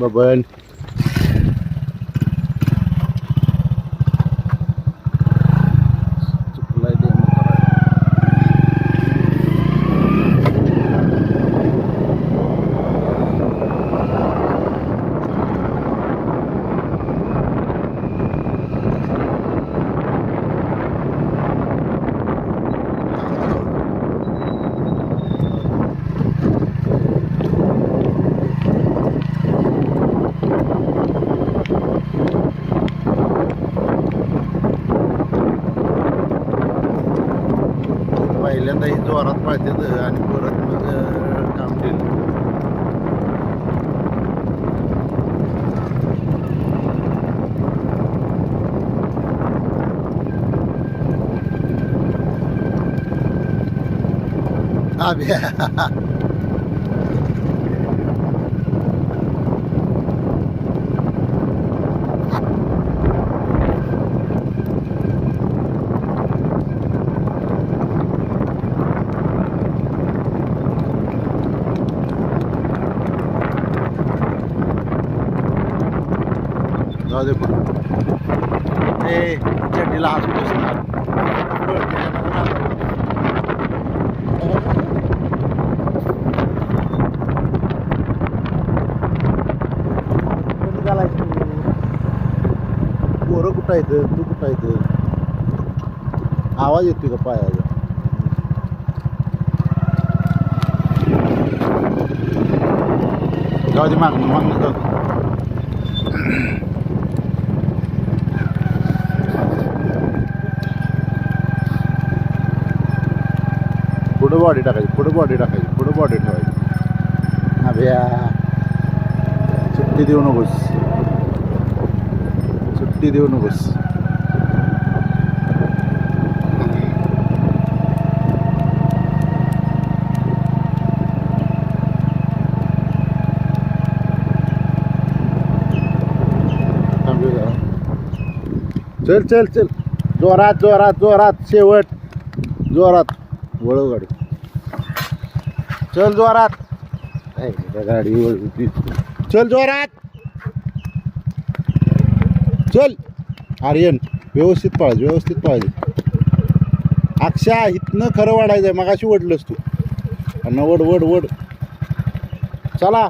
bye-bye पहिल्यांदा ही जोरात पळतात आणि परत मग अं, काम केलं अभ्या जाऊ दे ते चड्डीला हात बसणार पोरं कुठं येतं तू कुठं येतं आवाज येतोय का पायाचा? जाऊ दे मागणं मागणं जाऊ पुढं बॉडी टाकायची पुढं बॉडी टाकायची पुढं बॉडी ठेवायची. अभ्या सुट्टी देऊ नकोस. सुट्टी देऊ नकोस. चल चल चल. जोरात जोरात जोरात. शेवट. जोरात. वळव गाडी. चल जोरात. गाडी. चल जोरात. चल. आर्यन व्यवस्थित पाळज व्यवस्थित पाळज अक्षा इथनं खरं वाढायचंय मगाशी वडलंस तू. अन्न वड वड वड चला.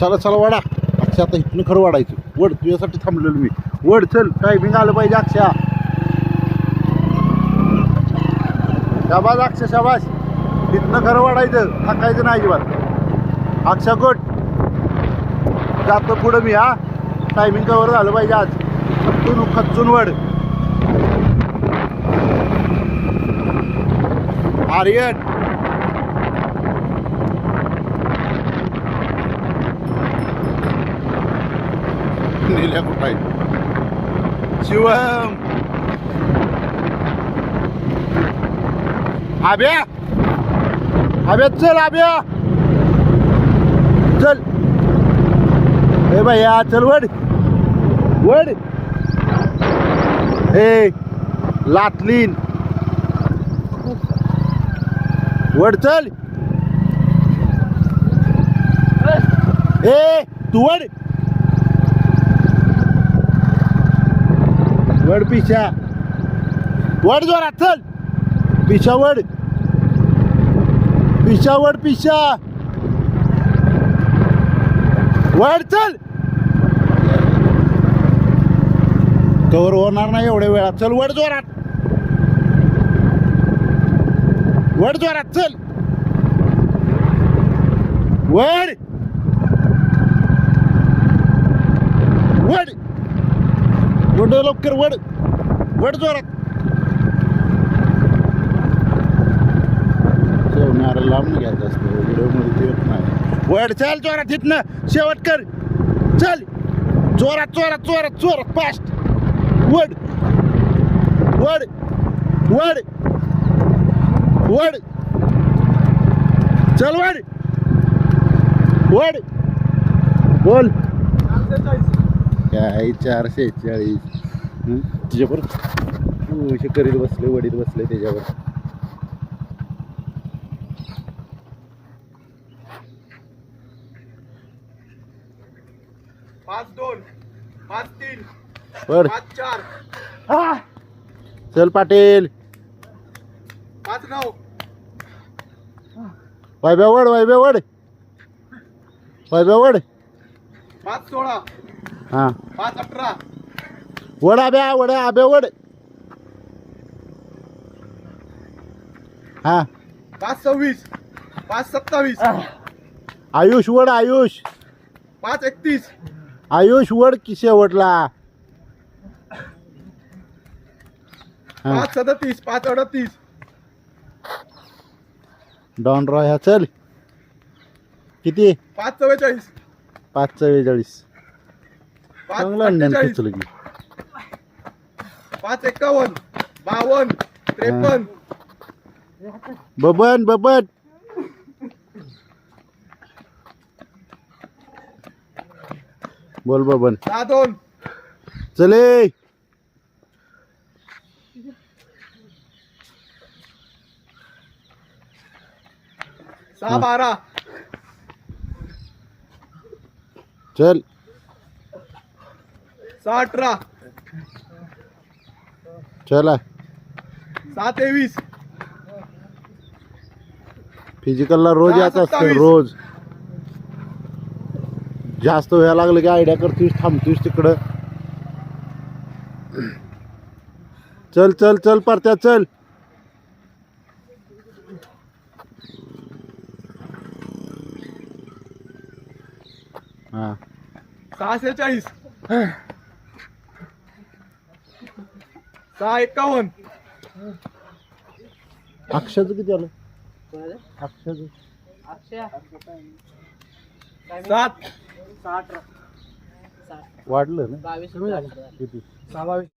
चला चला वाडा अक्षा आता इथनं खरं वाढायचं. वड तुझ्यासाठी थांबलेलो मी. वड चल. टायमिंग आलं पाहिजे अक्षा? शाबास अक्षा शाबास. तिथनं खरं वाढायचं थकायचं नाही अजिबात. अक्षा जातो पुढं मी हा. टायमिंग कवर झालं पाहिजे आज. खच्चून खच्चून वड. आर्यन. नेल्या कुठं शिवम. आब्या अबे चल आब्या चल. ए भैया चल वड. वड. ए लाटलीन. वड चल. ए तू वड. वड पिशा. वड जोरात चल. पिशा वड. पिशा वड पिशा. वाढ चल. कवर होणार नाही एवढ्या वेळात. चल वड जोरात. वड जोरात चल. वड. वड. वड लवकर वड. वड जोरात. नारळ लावून घ्यायचं असतं. व्हिडिओमध्ये ते येत नाही. वड चल जोरात ना शेवट कर. चल. जोरात जोरात जोरात जोरात फास्ट वड. वड. वड. वड. चल वड. वड. बोल. काय चारशे चाळीस तुझ्यावर? तू करीत बसले वडील बसले त्याच्यावर पाच दोन पाच तीन वड पाच चार. चल पाटील. पाच नऊ. वैभ्या वड वैभ्या वड. वैभ्या वड. पाच सोळा. हा. पाच अठरा. वड आब्या वड आब्या वड. हा. पाच सव्वीस. पाच सत्तावीस. आयुष वड आयुष. पाच एकतीस. आयुष वड की शेवटला हा पाच सदतीस पाच अडतीस डॉन रॉय हा चल किती पाच चव्वेचाळीस पाच चव्वेचाळीस पाच चांगला अंड्यान अठ्ठेचाळीस खेचलं की पाच एक्कावन्न बावन्न त्रेपन्न बबन बबन बोल बबन सहा दोन चले सहा बारा. चल. सहा अठरा. चला सहा तेवीस. फिजिकलला रोज दहा याच असतं सत्तावीस. रोज. जास्त व्हायला लागलं की आयडिया करतोस थांबतोस तिकडं. चल चल चल परत्या चल. हा. सहा सेहेचाळीस सहा एक्कावन्न अक्षाचं किती आलं? अक्षाचं सात. वाढलं ना? बावीस किती? सहा बावीस